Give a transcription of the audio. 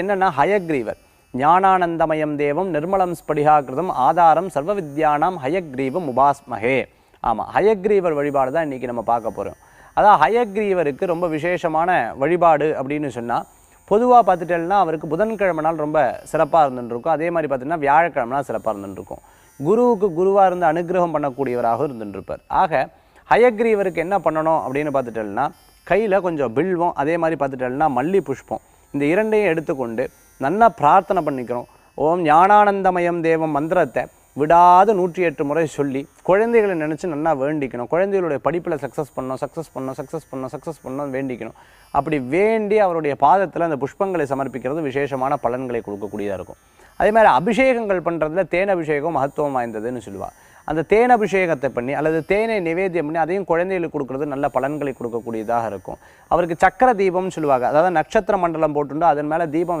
என்னன்னா ஹயக்ரீவர். ஞானானந்தமயம் தேவம் நிர்மலம் ஸ்படிகாகிருதம் ஆதாரம் சர்வ வித்யானாம் ஹயக்ரீவம் உபாஸ்மகே ஆமாம் ஹயக்ரீவர் வழிபாடு தான் இன்றைக்கி நம்ம பார்க்க போகிறோம் அதான் ஹயக்ரீவருக்கு ரொம்ப விசேஷமான வழிபாடு அப்படின்னு சொன்னால் பொதுவாக பார்த்துட்டேன்னா அவருக்கு புதன்கிழமை நாள் ரொம்ப சிறப்பாக இருந்துருக்கும். அதே மாதிரி பார்த்தீங்கன்னா வியாழக்கிழமை நாள் சிறப்பாக இருந்துருக்கும். குருவுக்கு குருவாக இருந்து அனுகிரகம் பண்ணக்கூடியவராக இருந்துருப்பார். ஆக ஹயக்ரீவருக்கு என்ன பண்ணணும் அப்படின்னு பார்த்துட்டேன்னா கையில் கொஞ்சம் பில்வம் அதே மாதிரி பார்த்துட்டேன்னா மல்லி புஷ்பம். இந்த இரண்டையும் எடுத்துக்கொண்டு நல்லா பிரார்த்தனை பண்ணிக்கிறோம். ஓம் ஞானானந்தமயம் தேவம் மந்திரத்தை. விடாது நூற்றி எட்டு முறை சொல்லி குழந்தைகளை நினச்சி நல்லா வேண்டிக்கணும். குழந்தைகளுடைய படிப்பில் சக்ஸஸ் பண்ணோம் சக்ஸஸ் பண்ணோம் சக்ஸஸ் பண்ணோம் சக்ஸஸ் பண்ணோம் வேண்டிக்கணும். அப்படி வேண்டி அவருடைய பாதத்தில் அந்த புஷ்பங்களை சமர்ப்பிக்கிறது விசேஷமான பலன்களை கொடுக்கக்கூடியதாக இருக்கும். அதே மாதிரி அபிஷேகங்கள் பண்ணுறதுல தேன் அபிஷேகம் மகத்துவம் வாய்ந்ததுன்னு சொல்லுவாள் அந்த தேன் அபிஷேகத்தை பண்ணி அல்லது தேனை நிவேத்தியம் பண்ணி அதையும் குழந்தைகளுக்கு கொடுக்கறது நல்ல பலன்களை கொடுக்கக்கூடியதாக இருக்கும். அவருக்கு சக்கர தீபம்னு சொல்லுவாங்க. அதாவது நட்சத்திர மண்டலம் போட்டுண்டு அதன் மேலே தீபம் வச்சு